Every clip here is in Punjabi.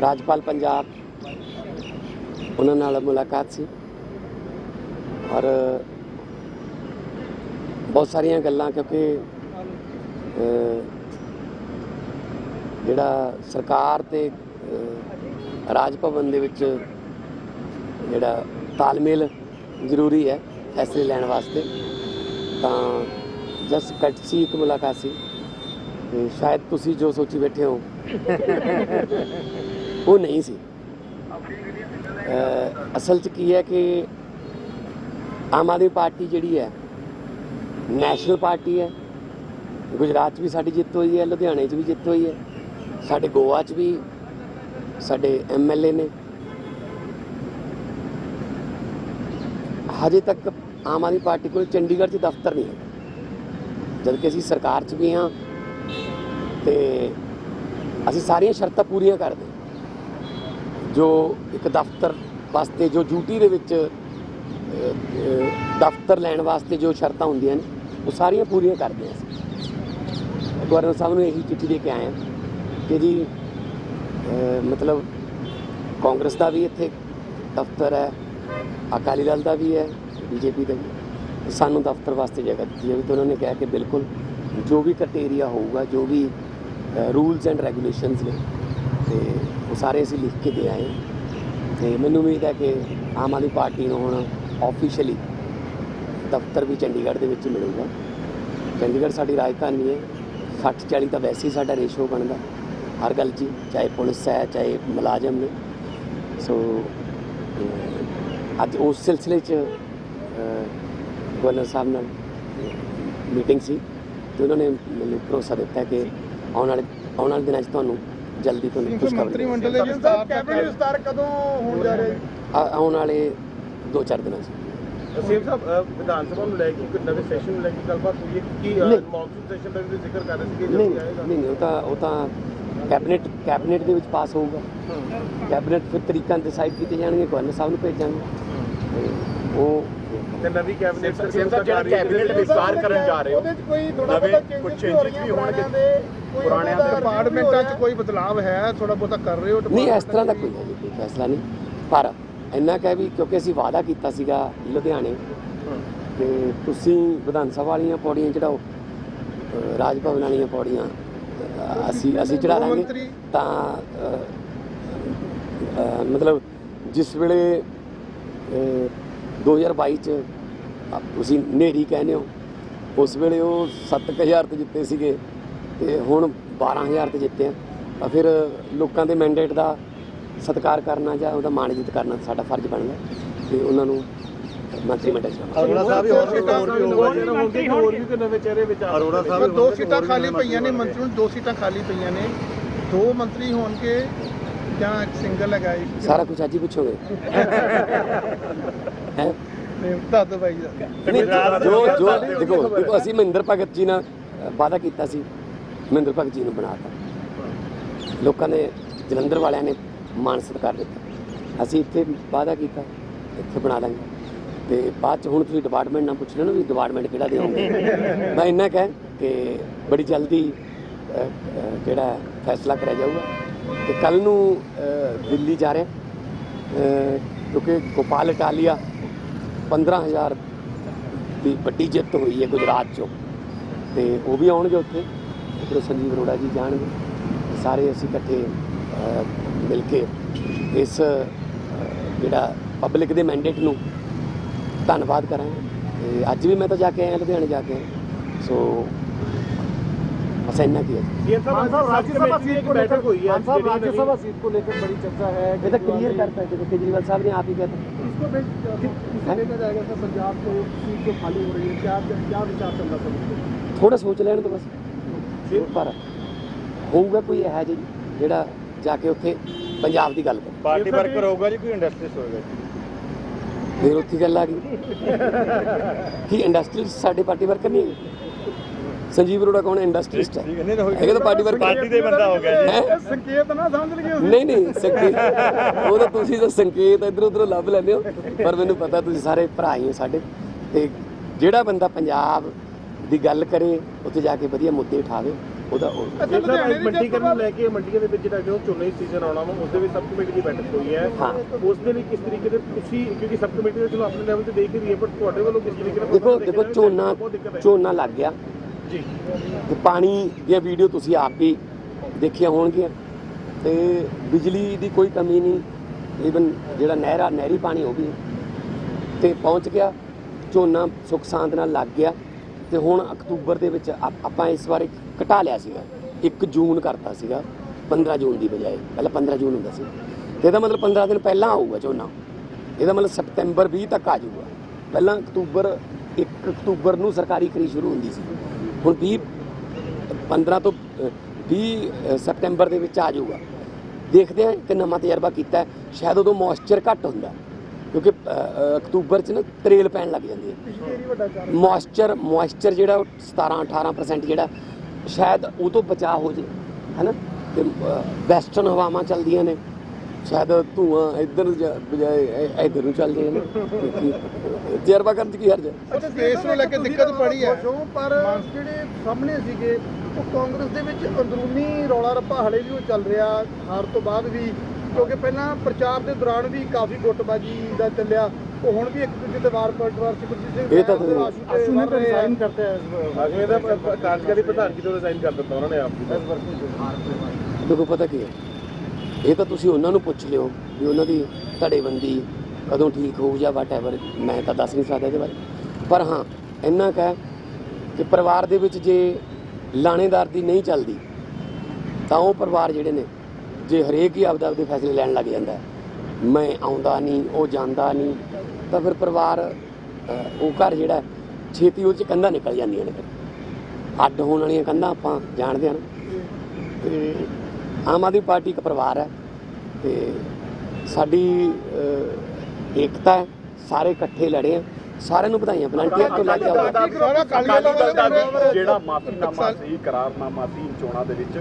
ਰਾਜਪਾਲ ਪੰਜਾਬ, ਉਹਨਾਂ ਨਾਲ ਮੁਲਾਕਾਤ ਸੀ। ਔਰ ਬਹੁਤ ਸਾਰੀਆਂ ਗੱਲਾਂ ਕਿਉਂਕਿ ਜਿਹੜਾ ਸਰਕਾਰ ਤੇ ਰਾਜ ਭਵਨ ਦੇ ਵਿੱਚ ਜਿਹੜਾ ਤਾਲਮੇਲ ਜ਼ਰੂਰੀ ਹੈ ਫੈਸਲੇ ਲੈਣ ਵਾਸਤੇ, ਤਾਂ ਜਸ ਕਟਸੀ ਇੱਕ ਮੁਲਾਕਾਤ ਸੀ। ਤੇ ਸ਼ਾਇਦ ਤੁਸੀਂ ਜੋ ਸੋਚੀ ਬੈਠੇ ਹੋ। ਉਹ ਨਹੀਂ ਸੀ। ਅਸਲ 'ਚ ਕੀ ਹੈ ਕਿ ਆਮ ਆਦਮੀ ਪਾਰਟੀ ਜਿਹੜੀ ਹੈ, ਨੈਸ਼ਨਲ ਪਾਰਟੀ ਹੈ, ਗੁਜਰਾਤ 'ਚ ਵੀ ਸਾਡੀ ਜਿੱਤ ਹੋਈ ਹੈ, ਲੁਧਿਆਣੇ 'ਚ ਵੀ ਜਿੱਤ ਹੋਈ ਹੈ, ਸਾਡੇ ਗੋਆ 'ਚ ਵੀ, ਸਾਡੇ ਐਮਐਲਏ ਨੇ। ਹਜੇ ਤੱਕ ਆਮ ਆਦਮੀ ਪਾਰਟੀ ਕੋਲ ਚੰਡੀਗੜ੍ਹ 'ਚ ਦਫ਼ਤਰ ਨਹੀਂ ਹੈ। ਜਦਕਿ ਅਸੀਂ ਸਰਕਾਰ 'ਚ ਵੀ ਹਾਂ ਤੇ ਅਸੀਂ ਸਾਰੀਆਂ ਸ਼ਰਤਾਂ ਪੂਰੀਆਂ ਕਰਦੇ ਜੋ ਇੱਕ ਦਫ਼ਤਰ ਵਾਸਤੇ ਜੋ ਡਿਊਟੀ ਦੇ ਵਿੱਚ ਦਫ਼ਤਰ ਲੈਣ ਵਾਸਤੇ ਜੋ ਸ਼ਰਤਾਂ ਹੁੰਦੀਆਂ ਨੇ, ਉਹ ਸਾਰੀਆਂ ਪੂਰੀਆਂ ਕਰਦੇ ਹਾਂ ਗਵਰਨਰ ਸਾਹਿਬ ਨੂੰ ਇਹੀ ਚਿੱਠੀ ਦੇ ਕੇ ਆਏ ਕਿ ਜੀ ਮਤਲਬ ਕਾਂਗਰਸ ਦਾ ਵੀ ਇੱਥੇ ਦਫ਼ਤਰ ਹੈ, ਅਕਾਲੀ ਦਲ ਦਾ ਵੀ ਹੈ, ਬੀਜੇਪੀ ਦਾ ਵੀ ਸਾਨੂੰ ਦਫ਼ਤਰ ਵਾਸਤੇ ਜਗ੍ਹਾ ਦਿੱਤੀ ਜਾਵੇ ਤਾਂ ਉਹਨਾਂ ਨੇ ਕਿਹਾ ਕਿ ਬਿਲਕੁਲ ਜੋ ਵੀ ਕ੍ਰਾਈਟੇਰੀਆ ਹੋਊਗਾ, ਜੋ ਵੀ ਰੂਲਸ ਐਂਡ ਰੈਗੂਲੇਸ਼ਨਸ ਨੇ, ਤੇ ਸਾਰੇ ਅਸੀਂ ਲਿਖ ਕੇ ਦੇ ਆਏ ਹਾਂ। ਤੇ ਮੈਨੂੰ ਉਮੀਦ ਹੈ ਕਿ ਆਮ ਆਦਮੀ ਪਾਰਟੀ ਨੂੰ ਹੁਣ ਆਫੀਸ਼ੀਅਲੀ ਦਫ਼ਤਰ ਵੀ ਚੰਡੀਗੜ੍ਹ ਦੇ ਵਿੱਚ ਹੀ ਮਿਲੂਗਾ। ਚੰਡੀਗੜ੍ਹ ਸਾਡੀ ਰਾਜਧਾਨੀ ਹੈ। 60 40 ਤਾਂ ਵੈਸੇ ਹੀ ਸਾਡਾ ਰੇਸ਼ੋ ਬਣਦਾ। ਹਰ ਗੱਲ 'ਚ ਹੀ, ਚਾਹੇ ਪੁਲਿਸ ਹੈ ਚਾਹੇ ਮੁਲਾਜ਼ਮ ਨੇ। ਸੋ ਅੱਜ ਉਸ ਸਿਲਸਿਲੇ 'ਚ ਗਵਰਨਰ ਸਾਹਿਬ ਨਾਲ ਮੀਟਿੰਗ ਸੀ। ਤੇ ਉਹਨਾਂ ਨੇ ਮੈਨੂੰ ਭਰੋਸਾ ਦਿੱਤਾ ਕਿ ਆਉਣ ਵਾਲੇ ਆਉਣ ਵਾਲੇ ਦਿਨਾਂ 'ਚ ਤੁਹਾਨੂੰ ਜਲਦੀ ਤੁਹਾਨੂੰ ਖੁਸ਼ਖਬਰੀ ਮੰਤਰੀ ਮੰਡਲ ਦੇ ਵਿਸਤਾਰ ਕੈਬਨਿਟ ਵਿਸਤਾਰ ਕਦੋਂ ਹੋਣ ਜਾ ਰਿਹਾ ਆ- ਆਉਣ ਵਾਲੇ 2-4 ਦਿਨਾਂ 'ਚ। ਸੀਐਮ ਸਾਹਿਬ ਵਿਧਾਨ ਸਭਾ ਨੂੰ ਲੈ ਕੇ ਇੱਕ ਨਵੇਂ ਸੈਸ਼ਨ ਨੂੰ ਲੈ ਕੇ ਗੱਲਬਾਤ ਹੋਈ ਹੈ? ਕੀ। ਮੌਨਸੂਨ ਸੈਸ਼ਨ ਦਾ ਵੀ ਜ਼ਿਕਰ ਕਰ ਰਹੇ ਸੀ ਕਿ ਨਹੀਂ ਜਲਦੀ ਆਏਗਾ? ਨਹੀਂ ਨਹੀਂ, ਉਹ ਤਾਂ ਉਹ ਤਾਂ ਕੈਬਨਿਟ ਕੈਬਨਿਟ ਦੇ ਵਿੱਚ ਪਾਸ ਹੋਊਗਾ। ਕੈਬਨਿਟ ਫਿਰ ਤਰੀਕਾਂ ਡਿਸਾਈਡ ਕੀਤੇ ਜਾਣਗੇ ਗਵਰਨਰ ਸਾਹਿਬ ਨੂੰ ਭੇਜਾਂਗੇ। ਤੇ ਉਹ ਤੇ ਨਵੀਂ ਕੈਬਨਿਟ ਸਾਹਿਬ ਜਿਹੜਾ ਕੈਬਨਿਟ ਵਿਸਤਾਰ ਕਰਨ ਜਾ ਰਹੇ ਹੋ ਉਹਦੇ ਚ ਕੋਈ ਥੋੜਾ ਬਹੁਤਾ ਚੇਂਜਸ ਵੀ ਹੋਣਗੇ। ਪੁਰਾਣਿਆਂ ਦੇ ਡਿਪਾਰਟਮੈਂਟਾਂ 'ਚ ਕੋਈ ਬਦਲਾਅ ਹੈ? ਥੋੜਾ ਬਹੁਤਾ ਕਰ ਰਹੇ ਹੋ ਨਹੀਂ ਇਸ ਤਰ੍ਹਾਂ ਦਾ ਕੋਈ ਨਹੀਂ, ਫੈਸਲਾ ਨਹੀਂ। ਪਰ ਇੰਨਾ ਕਹਿ ਵੀ ਕਿਉਂਕਿ ਅਸੀਂ ਵਾਅਦਾ ਕੀਤਾ ਸੀਗਾ ਲੁਧਿਆਣੇ ਕਿ ਤੁਸੀਂ ਵਿਧਾਨ ਸਭਾ ਵਾਲੀਆਂ ਪੌੜੀਆਂ ਚੜਾਓ ਰਾਜ ਭਵਨ ਵਾਲੀਆਂ ਪੌੜੀਆਂ ਅਸੀਂ ਅਸੀਂ ਚੜਾ ਮੰਤਰੀ- ਤਾਂ ਮਤਲਬ ਜਿਸ ਵੇਲੇ 2022 ਚ ਆ ਤੁਸੀਂ ਨੇਰੀ ਕਹਿੰਦੇ ਹੋ। ਉਸ ਵੇਲੇ ਉਹ 7000 ਤੇ ਜਿੱਤੇ ਸੀਗੇ ਤੇ ਹੁਣ 12000 ਤੇ ਜਿੱਤੇ ਆ। ਤਾਂ ਫਿਰ ਲੋਕਾਂ ਦੇ ਮੈਂਡੇਟ ਦਾ ਸਤਿਕਾਰ ਕਰਨਾ ਜਾਂ ਉਹਦਾ ਮਾਣਜਿਤ ਕਰਨਾ ਸਾਡਾ ਫਰਜ਼ ਬਣਦਾ ਤੇ ਉਹਨਾਂ ਨੂੰ ਮੰਤਰੀ ਮੰਡਲ ਚ। ਅਰੋੜਾ ਸਾਹਿਬ ਹੋਰ ਵੀ ਹੋਰ ਵੀ ਹੋਊਗਾ ਹੋਰ ਵੀ ਕੋਈ ਨਵੇਂ ਚਿਹਰੇ ਵਿੱਚ ਅਰੋੜਾ ਸਾਹਿਬ ਦੋ ਸੀਟਾਂ ਖਾਲੀ ਪਈਆਂ ਨੇ ਮੰਤਰੀ ਨੂੰ ਦੋ ਸੀਟਾਂ ਖਾਲੀ ਪਈਆਂ ਨੇ। ਦੋ ਮੰਤਰੀ ਹੋਣਗੇ ਜਾਂ ਇੱਕ ਸਿੰਗਲ ਹੈਗਾ ਇੱਕ। ਸਾਰਾ ਕੁਝ ਅੱਜ ਹੀ ਪੁੱਛੋਗੇ। ਹੈ। ਦੱਸ ਦਿਓ ਬਾਈ ਜੀ। ਜੋ ਦੇਖੋ ਦੇਖੋ ਅਸੀਂ ਮਹਿੰਦਰ ਭਗਤ ਜੀ ਨਾਲ ਵਾਅਦਾ ਕੀਤਾ ਸੀ। ਮਹਿੰਦਰ ਭਗਤ ਜੀ ਨੂੰ ਬਣਾਤਾ। ਲੋਕਾਂ ਨੇ ਜਲੰਧਰ ਵਾਲਿਆਂ ਨੇ ਮਾਣ ਸਤਿਕਾਰ ਦਿੱਤਾ। ਅਸੀਂ ਇੱਥੇ ਵਾਅਦਾ ਕੀਤਾ ਇੱਥੇ ਬਣਾ ਦਾਂਗੇ। ਤੇ ਬਾਅਦ ਚ ਹੁਣ ਤੁਸੀਂ ਡਿਪਾਰਟਮੈਂਟ ਨਾਲ ਪੁੱਛ ਲੈਣਾ ਵੀ ਡਿਪਾਰਟਮੈਂਟ ਕਿਹੜਾ ਦਿਓਗੇ ਮੈਂ ਇੰਨਾ ਕਹਿ ਕਿ ਬੜੀ ਜਲਦੀ ਜਿਹੜਾ ਫੈਸਲਾ ਕਰਿਆ ਜਾਊਗਾ। ਤੇ ਕੱਲ ਨੂੰ ਦਿੱਲੀ ਜਾ ਰਹੇ। ਕਿਉਂਕਿ ਗੋਪਾਲ ਇਟਾਲੀਆ 15000 ਦੀ ਵੱਡੀ ਜਿੱਤ ਹੋਈ ਹੈ ਗੁਜਰਾਤ ਚੋਂ। ਤੇ ਉਹ ਵੀ ਆਉਣਗੇ ਉੱਥੇ। ਫਿਰ ਸੰਜੀਵ ਅਰੋੜਾ ਜੀ ਜਾਣਗੇ। ਸਾਰੇ ਅਸੀਂ ਇਕੱਠੇ ਮਿਲ ਕੇ ਇਸ ਜਿਹੜਾ ਪਬਲਿਕ ਦੇ ਮੈਂਡੇਟ ਨੂੰ ਧੰਨਵਾਦ ਕਰਾਂਗੇ। ਤੇ ਅੱਜ ਵੀ ਮੈਂ ਤਾਂ ਜਾ ਕੇ ਆਇਆ ਲੁਧਿਆਣੇ ਜਾ ਕੇ ਸੋ ਬਸ ਇੰਨਾ ਕੀ ਹੈ। ਸੀਐਮ ਸਾਹਿਬ ਰਾਜ ਸਭਾ ਸੀਟ ਕੋ ਬੈਠਕ ਹੋਈ ਹੈ ਰਾਜ ਸਭਾ ਸੀਟ ਕੋ ਲੈ ਕੇ ਬੜੀ ਚਰਚਾ ਹੈ ਇਹ ਤਾਂ ਕਲੀਅਰ ਕਰਤਾ ਜਦੋਂ ਕੇਜਰੀਵਾਲ ਸਾਹਿਬ ਨੇ ਆਪ ਹੀ ਕਹਤਾ इसको फिर किसे देखा जाएगा सर पंजाब को सीट जो खाली हो रही है क्या क्या विचार चल रहा सर इस पे? ਥੋੜਾ ਸੋਚ ਲੈਣ ਤੋਂ ਬਸ ਪਰ ਹੋਊਗਾ ਕੋਈ ਇਹੋ ਜਿਹੀ ਜਿਹੜਾ ਜਾ ਕੇ ਉੱਥੇ ਪੰਜਾਬ ਦੀ ਗੱਲ ਕਰੇ ਪਾਰਟੀ ਵਰਕਰ ਹੋਊਗਾ ਜੀ ਕੋਈ ਇੰਡਸਟਰੀਸ ਹੋਏਗਾ ਫਿਰ ਉੱਥੇ ਗੱਲ ਆ ਗਈ ਕਿ ਇੰਡਸਟਰੀਅਲਿਸਟ ਸਾਡੇ ਪਾਰਟੀ ਵਰਕਰ ਨਹੀਂ ਹੈਗੇ ਸੰਜੀਵ ਅਰੋੜਾ ਕੌਣ ਇੰਡਸਟਰੀਅਲਿਸਟ ਹੈ। ਹੈਗੇ ਤਾਂ ਪਾਰਟੀ ਵਰਕਰ। ਪਾਰਟੀ ਦੇ ਬੰਦਾ ਹੋ ਗਿਆ ਹੈ? ਸੰਕੇਤ ਨਾ ਸਮਝ ਲਈਏ ਨਹੀਂ ਨਹੀਂ ਸੰਕੇਤ। ਉਹ ਤਾਂ ਤੁਸੀਂ ਤਾਂ ਸੰਕੇਤ ਇਧਰ ਉਧਰ ਲੱਭ ਲੈਂਦੇ ਹੋ। ਪਰ ਮੈਨੂੰ ਪਤਾ ਤੁਸੀਂ ਸਾਰੇ ਭਰਾ ਹੀ ਹੋ ਸਾਡੇ। ਤੇ ਜਿਹੜਾ ਬੰਦਾ ਪੰਜਾਬ ਦੀ ਗੱਲ ਕਰੇ ਉੱਥੇ ਜਾ ਕੇ ਵਧੀਆ ਮੁੱਦੇ ਉਠਾਵੇ ਉਹਦਾ ਉਹ- ਅੱਛਾ ਲੁਧਿਆਣੇ ਦੀ ਮੰਡੀਕਰਨ ਨੂੰ ਲੈ ਕੇ ਮੰਡੀਆਂ ਦੇ ਵਿੱਚ ਜਿਹੜਾ ਕਿ ਉਹ ਝੋਨੇ ਸੀਜ਼ਨ ਆਉਣਾ ਵਾ ਉਸ ਦੇ ਵਿੱਚ ਸਬ ਕਮੇਟੀ ਦੀ ਬੈਠਕ ਹੋਈ ਹੈ। ਹਾਂ। ਉਸ ਦੇ ਲਈ ਕਿਸ ਤਰੀਕੇ ਦੇ ਤੁਸੀਂ ਕਿਉਂਕਿ ਸਬ ਕਮੇਟੀ ਦਾ ਚਲੋ ਆਪਣੇ ਲੈਵਲ ਤੇ ਦੇਖ ਹੀ ਰਹੀ ਹੈ ਪਰ ਤੁਹਾਡੇ ਵੱਲੋਂ ਕਿਸ ਤਰੀਕੇ ਨਾਲ ਦੇਖੋ ਦੇਖੋ ਝੋਨਾ। ਝੋਨਾ ਲੱਗ ਗਿਆ। ਜੀ। ਤੇ ਪਾਣੀ ਦੀਆਂ ਵੀਡੀਓ ਤੁਸੀਂ ਆਪ ਵੀ ਦੇਖੀਆਂ ਹੋਣਗੀਆਂ। ਤੇ ਬਿਜਲੀ ਦੀ ਕੋਈ ਕਮੀ ਨਹੀਂ। ਈਵਨ ਜਿਹੜਾ ਨਹਿਰਾ, ਨਹਿਰੀ ਪਾਣੀ ਉਹ ਵੀ ਤੇ ਪਹੁੰਚ ਗਿਆ। ਝੋਨਾ ਸੁੱਖ ਸਾਂਦ ਨਾਲ ਲੱਗ ਗਿਆ। ਤੇ ਹੁਣ ਅਕਤੂਬਰ ਦੇ ਵਿੱਚ ਆਪਾਂ ਇਸ ਵਾਰ ਘਟਾ ਲਿਆ ਸੀਗਾ। 1 ਜੂਨ ਕਰਤਾ ਸੀਗਾ। 15 ਜੂਨ ਦੀ ਬਜਾਏ। ਪਹਿਲਾਂ 15 ਜੂਨ ਹੁੰਦਾ ਸੀ। ਤੇ ਇਹਦਾ ਮਤਲਬ 15 ਦਿਨ ਪਹਿਲਾਂ ਆਊਗਾ ਝੋਨਾ। ਇਹਦਾ ਮਤਲਬ ਸਤੰਬਰ 20 ਤੱਕ ਆ ਜਾਊਗਾ। ਪਹਿਲਾਂ ਅਕਤੂਬਰ 1 ਅਕਤੂਬਰ ਨੂੰ ਸਰਕਾਰੀ ਖਰੀਦ ਸ਼ੁਰੂ ਹੁੰਦੀ ਸੀ। ਹੁਣ 20 15 ਤੋਂ ਅ, 20 ਅ, ਦੇ ਵਿੱਚ ਆ ਜਾਊਗਾ। ਦੇਖਦੇ ਹਾਂ ਇੱਕ ਨਵਾਂ ਤਜਰਬਾ ਕੀਤਾ ਸ਼ਾਇਦ ਉਦੋਂ ਮੌਇਸਚਰ ਘੱਟ ਹੁੰਦਾ ਕਿਉਂਕਿ ਅਕਤੂਬਰ 'ਚ ਨਾ ਤਰੇਲ ਪੈਣ ਲੱਗ ਜਾਂਦੀ ਹੈ। ਪਿਛਲੇ ਏਰੀ ਮੌਇਸਚਰ ਮੌਇਸਚਰ ਜਿਹੜਾ ਉਹ 17 18% ਜਿਹੜਾ ਸ਼ਾਇਦ ਉਹ ਤੋਂ ਬਚਾਅ ਹੋ ਜੇ ਹੈਨਾ? ਤੇ ਵੈਸਟਰਨ ਹਵਾਵਾਂ ਚੱਲਦੀਆਂ ਨੇ। ਸ਼ਾਇਦ ਧੂਆਂ ਇੱਧਰ ਜਾ- ਬਜਾਏ ਇੱਧਰ ਨੂੰ ਚੱਲ ਜੇ ਨਾ। ਤਜਰਬਾ ਕਰਨ 'ਚ ਕੀ ਹਰਜ ਹੈ? ਅੱਛਾ ਦੇਸ਼ ਨੂੰ ਲੈ ਕੇ ਦਿੱਕਤ ਪੜੀ ਹੈ। ਜੋ ਪਰ ਜਿਹੜੇ ਸਾਹਮਣੇ ਸੀਗੇ ਉਹ ਕਾਂਗਰਸ ਦੇ ਵਿੱਚ ਅੰਦਰੂਨੀ ਰੌਲਾ ਰੱਪਾ ਹਲੇ ਵੀ ਉਹ ਚੱਲ ਰਿਹਾ ਹਾਰ ਤੋਂ ਬਾਅਦ ਵੀ ਕਿਉਂਕਿ ਪਹਿਲਾਂ ਪ੍ਰਚਾਰ ਦੇ ਦੌਰਾਨ ਵੀ ਕਾਫੀ ਗੁੱਟਬਾਜੀ ਦਾ ਚੱਲਿਆ। ਉਹ ਹੁਣ ਵੀ ਇੱਕ ਦੂਜੇ ਤੇ ਵਾਰ ਪਲਟਵਾਰ ਸੀ ਗੁਰਜੀਤ ਸਿੰਘ ਇਹ ਤਾਂ ਤੁਸੀਂ- ਆਸ਼ੂ ਨੇ ਤਾਂ ਰਿਜ਼ਾਈਨ ਕਰਤਾ ਹੈ ਅਗਲੇ ਦਾ ਕਾਰਜਕਾਰੀ ਪ੍ਰਧਾਨਗੀ ਤੋਂ ਰਿਜ਼ਾਈਨ ਕਰ ਦਿੱਤਾ ਉਹਨਾਂ ਨੇ ਆਪ ਦੇਖੋ ਪਤਾ ਕੀ ਹੈ? ਇਹ ਤਾਂ ਤੁਸੀਂ ਉਹਨਾਂ ਨੂੰ ਪੁੱਛ ਲਿਓ ਵੀ ਉਹਨਾਂ ਦੀ ਧੜੇਬੰਦੀ ਕਦੋਂ ਠੀਕ ਹੋਊ ਜਾਂ ਵਾਟਐਵਰ ਮੈਂ ਤਾਂ ਦੱਸ ਨਹੀਂ ਸਕਦਾ ਇਹਦੇ ਬਾਰੇ। ਪਰ ਹਾਂ, ਇੰਨਾ ਕੁ ਕਿ ਪਰਿਵਾਰ ਦੇ ਵਿੱਚ ਜੇ ਲਾਣੇਦਾਰ ਦੀ ਨਹੀਂ ਚੱਲਦੀ, ਤਾਂ ਉਹ ਪਰਿਵਾਰ ਜਿਹੜੇ ਨੇ, ਜੇ ਹਰੇਕ ਹੀ ਆਪਦਾ ਆਪਦੇ ਫੈਸਲੇ ਲੈਣ ਲੱਗ ਜਾਂਦਾ ਮੈਂ ਆਉਂਦਾ ਨਹੀਂ, ਉਹ ਜਾਂਦਾ ਨਹੀਂ, ਤਾਂ ਫਿਰ ਪਰਿਵਾਰ ਉਹ ਘਰ ਜਿਹੜਾ ਛੇਤੀ ਉਹ ਚ ਕੰਧਾਂ ਨਿਕਲ ਜਾਂਦੀਆਂ ਨੇ ਅੱਡ ਹੋਣ ਵਾਲੀਆਂ ਕੰਧਾਂ ਆਪਾਂ ਜਾਣਦੇ ਹਾਂ ਨਾ। ਤੇ ਆਮ ਆਦਮੀ ਪਾਰਟੀ ਇੱਕ ਪਰਿਵਾਰ ਹੈ ਤੇ ਸਾਡੀ ਏਕਤਾ ਹੈ ਸਾਰੇ ਇਕੱਠੇ ਲੜੇ ਆ ਸਾਰਿਆਂ ਨੂੰ ਵਧਾਈਆਂ ਵਲੰਟੀਅਰ ਤੋਂ ਲੈ ਕੇ ਆਉਂਦਾ ਜਿਹੜਾ ਮਾਫੀਨਾਮਾ ਸੀ ਕਰਾਰਨਾਮਾ ਸੀ ਚੋਣਾਂ ਦੇ ਵਿੱਚ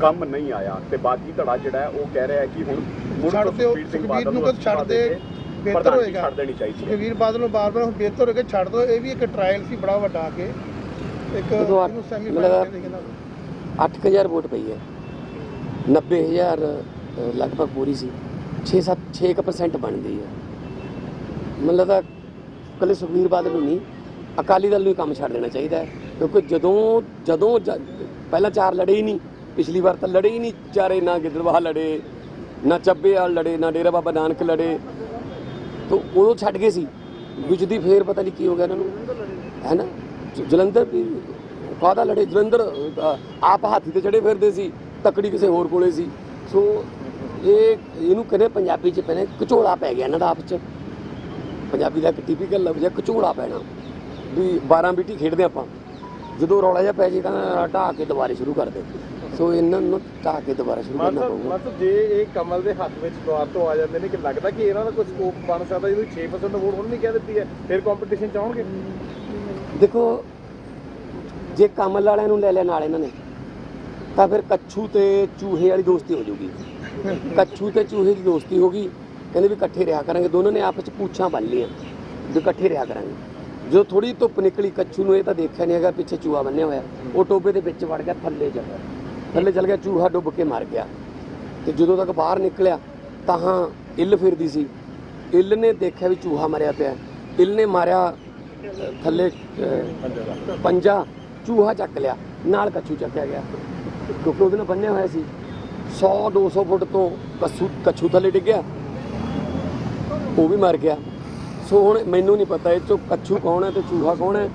ਕੰਮ ਨਹੀਂ ਆਇਆ ਤੇ ਬਾਕੀ ਧੜਾ ਜਿਹੜਾ ਹੈ ਉਹ ਕਹਿ ਰਿਹਾ ਹੈ ਕਿ ਹੁਣ ਮੁੜ ਸੁਖਬੀਰ ਸਿੰਘ ਸੁਖਬੀਰ ਬਾਦਲ ਨੂੰ ਛੱਡ ਦੇ, ਬਿਹਤਰ ਹੋਏਗਾ। ਛੱਡ ਦੇਣੀ ਚਾਹੀਦੀ ਹੈ। ਸੁਖਵੀਰ ਬਾਦਲ ਨੂੰ ਬਾਰ-ਬਾਰ ਹੁਣ ਬਿਹਤਰ ਹੋ ਕੇ ਛੱਡ ਦੋ ਇਹ ਵੀ ਇੱਕ ਟ੍ਰਾਇਲ ਸੀ ਬੜਾ ਵੱਡਾ ਕੇ ਇੱਕ ਉਦੋਂ ਅੱਠ- ਇਹਨੂੰ ਸੈਮੀ ਮੈਨੂੰ ਲੱਗਦਾ- ਫਾਈਨਲ ਕਹਿੰਦਾ 8000 ਵੋਟ ਪਈ ਹੈ। 90000 ਅਹ, ਲਗਭਗ ਪੂਰੀ ਸੀ। 6-7 6% ਬਣਦੀ ਹੈ ਮੈਨੂੰ ਲੱਗਦਾ ਕੱਲੇ ਸੁਖਬੀਰ ਬਾਦਲ ਨੂੰ ਨਹੀਂ ਅਕਾਲੀ ਦਲ ਨੂੰ ਹੀ ਕੰਮ ਛੱਡ ਦੇਣਾ ਚਾਹੀਦਾ ਹੈ। ਕਿਉਂਕਿ ਜਦੋਂ ਜਦੋਂ ਜ- ਪਹਿਲਾਂ ਚਾਰ ਲੜੇ ਹੀ ਨਹੀਂ ਪਿਛਲੀ ਵਾਰ ਤਾਂ ਲੜੇ ਹੀ ਨਹੀਂ ਚਾਰੇ ਨਾ ਗਿੱਦੜਵਾਹ ਲੜੇ ਨਾ ਚੱਬੇ ਵਾਲ ਲੜੇ ਨਾ ਡੇਰਾ ਬਾਬਾ ਨਾਨਕ ਲੜੇ। ਤੋਂ ਉਦੋਂ ਛੱਡ ਗਏ ਸੀ। ਵਿੱਚ ਫੇਰ ਪਤਾ ਨਹੀਂ ਕੀ ਹੋ ਗਿਆ ਇਹਨਾਂ ਨੂੰ। ਹੈ ਨਾ? ਜਲੰਧਰ ਵੀ ਕਾਹਦਾ ਲੜੇ ਜਲੰਧਰ ਆਪ ਹਾਥੀ ਤੇ ਚੜੇ ਫਿਰਦੇ ਸੀ। ਤਕੜੀ ਕਿਸੇ ਹੋਰ ਕੋਲੇ ਸੀ। ਸੋ ਇਹ ਇਹਨੂੰ ਕਹਿੰਦੇ ਪੰਜਾਬੀ ਚ ਪਹਿਲੇ ਕਚੋਲਾ ਪੈ ਗਿਆ ਇਹਨਾਂ ਦਾ ਆਪਸ ਚ। ਪੰਜਾਬੀ ਦਾ ਇੱਕ ਟਿਪੀਕਲ ਲਫ਼ਜ਼ ਹੈ ਕਚੋਲਾ ਪੈਣਾ। ਵੀ 12 ਬੀਟੀ ਖੇਡਦੇ ਆਪਾਂ। ਜਦੋਂ ਰੌਲਾ ਜਿਹਾ ਪੈ ਜੇ ਤਾਂ ਢਾਹ ਕੇ ਦੁਬਾਰੇ ਸ਼ੁਰੂ ਕਰ ਦੇ ਸੋ ਇਹਨਾਂ ਨੂੰ ਢਾਹ ਕੇ ਦੁਬਾਰਾ ਸ਼ੁਰੂ ਕਰਨਾ ਪਊਗਾ। ਮਤਲਬ ਜੇ ਇਹ ਕਮਲ ਦੇ ਹੱਥ ਵਿੱਚ ਦੁਆਰ ਤੋਂ ਆ ਜਾਂਦੇ ਨੇ ਕਿ ਲੱਗਦਾ ਕਿ ਇਹਨਾਂ ਦਾ ਕੋਈ ਸਕੋਪ ਬਣ ਸਕਦਾ? ਜਿਹਨੂੰ 6% ਵੋਟ ਹੁਣ ਨਹੀਂ ਕਹਿ ਦਿੱਤੀ ਹੈ। ਫਿਰ ਕੰਪੀਟੀਸ਼ਨ ਚਾਹਣਗੇ ਦੇਖੋ ਜੇ ਕਮਲ ਵਾਲਿਆਂ ਨੂੰ ਲੈ ਲਿਆ ਨਾਲ ਇਹਨਾਂ ਨੇ ਤਾਂ ਫਿਰ ਕੱਛੂ ਤੇ ਚੂਹੇ ਵਾਲੀ ਦੋਸਤੀ ਹੋ ਜਾਊਗੀ। ਕੱਛੂ ਤੇ ਚੂਹੇ ਦੀ ਦੋਸਤੀ ਹੋ ਗਈ ਕਹਿੰਦੇ ਵੀ ਇਕੱਠੇ ਰਿਹਾ ਕਰਾਂਗੇ। ਦੋਨੋਂ ਨੇ ਆਪਸ ਚ ਪੂਛਾਂ ਬੰਨ ਲਈਆਂ ਵੀ ਇਕੱਠੇ ਰਿਹਾ ਕਰਾਂਗੇ। ਜਦੋਂ ਥੋੜੀ ਧੁੱਪ ਨਿਕਲੀ ਕੱਛੂ ਨੂੰ ਇਹ ਤਾਂ ਦੇਖਿਆ ਨਹੀਂ ਹੈਗਾ ਪਿੱਛੇ ਚੂਹਾ ਬੰਨਿਆ ਹੋਇਆ। ਉਹ ਟੋਬੇ ਦੇ ਵਿੱਚ ਵੜ ਗਿਆ ਥੱਲੇ ਚੱਲ ਗਿਆ। ਥੱਲੇ ਚੱਲ ਗਿਆ ਚੂਹਾ ਡੁੱਬ ਕੇ ਮਰ ਗਿਆ। ਤੇ ਜਦੋਂ ਤੱਕ ਬਾਹਰ ਨਿਕਲਿਆ ਤਾਂ ਹਾਂ ਇੱਲ ਫਿਰਦੀ ਸੀ। ਇੱਲ ਨੇ ਦੇਖਿਆ ਵੀ ਚੂਹਾ ਮਰਿਆ ਪਿਆ। ਇੱਲ ਨੇ ਮਾਰਿਆ ਥੱਲੇ ਪੰਜਾ। ਚੂਹਾ ਚੱਕ ਲਿਆ। ਨਾਲ ਕੱਛੂ ਚੱਕਿਆ ਗਿਆ। ਕਿਉਂਕਿ ਉਹਦੇ ਨਾਲ ਬੰਨਿਆ ਹੋਇਆ ਸੀ। 100 200 ਫੁੱਟ ਤੋਂ ਕੱਛੂ ਕੱਛੂ ਥੱਲੇ ਡਿੱਗਿਆ ਉਹ ਵੀ ਮਰ ਗਿਆ। ਸੋ ਹੁਣ ਮੈਨੂੰ ਨਹੀਂ ਪਤਾ ਇਹ ਚੋਂ ਕੱਛੂ ਕੌਣ ਹੈ ਤੇ ਚੂਹਾ ਕੌਣ ਹੈ।